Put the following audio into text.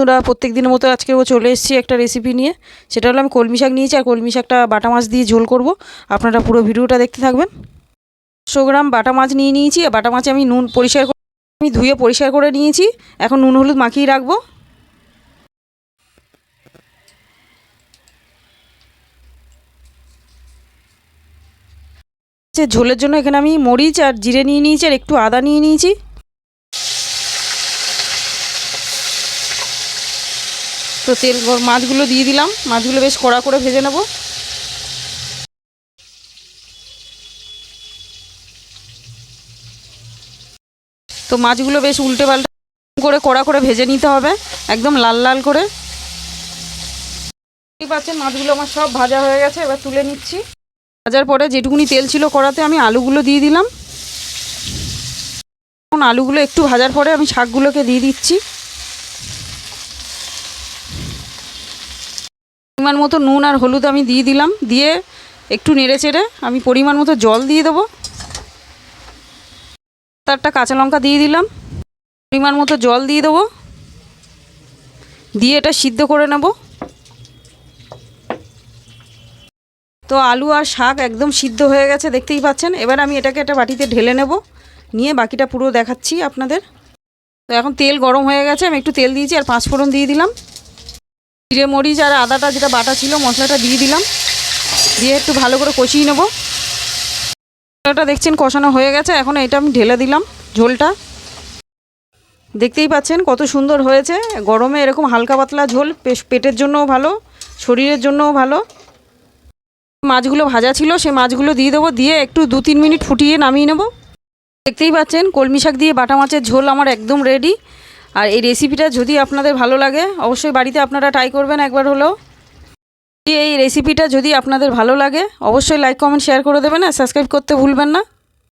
বন্ধুরা প্রত্যেক দিনের মতো আজকেও চলে এসেছি একটা রেসিপি নিয়ে। সেটা হলো আমি কলমি শাক নিয়েছি, আর কলমি শাকটা বাটা মাছ দিয়ে ঝোল করব। আপনারা পুরো ভিডিওটা দেখতে থাকবেন। একশো গ্রাম বাটা মাছ নিয়ে নিয়েছি, আর বাটা মাছে আমি নুন পরিষ্কার করে, আমি ধুয়ে পরিষ্কার করে নিয়েছি। এখন নুন হলুদ মাখিয়ে রাখব। ঝোলের জন্য এখানে আমি মরিচ আর জিরে নিয়ে নিয়েছি, আর একটু আদা নিয়ে নিয়েছি। তো তেল মাছগুলো দিয়ে দিলাম। মাছগুলো বেশ কড়া করে ভেজে নেব। তো মাছগুলো বেশ উল্টে পাল্টে করে কড়া করে ভেজে নিতে হবে, একদম লাল লাল করে। পাচ্ছেন মাছগুলো আমার সব ভাজা হয়ে গেছে, এবার তুলে নিচ্ছি। ভাজার পরে যেটুকুনি তেল ছিল কড়াতে আমি আলুগুলো দিয়ে দিলাম। আলুগুলো একটু ভাজার পরে আমি শাকগুলোকে দিয়ে দিচ্ছি। পরিমাণ মতো নুন আর হলুদ আমি দিয়ে দিলাম। দিয়ে একটু নেড়ে চেড়ে আমি পরিমাণ মতো জল দিয়ে দেবো। তারটা কাঁচা লঙ্কা দিয়ে দিলাম। পরিমাণ মতো জল দিয়ে দেবো। দিয়ে এটা সিদ্ধ করে নেব। তো আলু আর শাক একদম সিদ্ধ হয়ে গেছে, দেখতেই পাচ্ছেন। এবার আমি এটাকে একটা বাটিতে ঢেলে নেব। নিয়ে বাকিটা পুরো দেখাচ্ছি আপনাদের। তো এখন তেল গরম হয়ে গেছে, আমি একটু তেল দিয়েছি আর পাঁচ ফোড়ন দিয়ে দিলাম। জিরে মরিচ আর আদাটা, যেটা বাটা ছিল, মশলাটা দিয়ে দিলাম। দিয়ে একটু ভালো করে কষিয়ে নেব। মশলাটা দেখছেন কষানো হয়ে গেছে, এখন এটা আমি ঢেলে দিলাম ঝোলটা। দেখতেই পাচ্ছেন কত সুন্দর হয়েছে। গরমে এরকম হালকা পাতলা ঝোল পেটের জন্যও ভালো, শরীরের জন্যও ভালো। মাছগুলো ভাজা ছিল, সে মাছগুলো দিয়ে দেবো, দিয়ে একটু দু তিন মিনিট ফুটিয়ে নামিয়ে নেব। দেখতেই পাচ্ছেন কলমি শাক দিয়ে বাটা মাছের ঝোল আমার একদম রেডি আর এই রেসিপিটা যদি আপনাদের ভালো লাগে, অবশ্যই বাড়িতে আপনারা ট্রাই করবেন একবার হলেও। এই রেসিপিটা যদি আপনাদের ভালো লাগে, অবশ্যই লাইক কমেন্ট শেয়ার করে দেবেন আর সাবস্ক্রাইব করতে ভুলবেন না।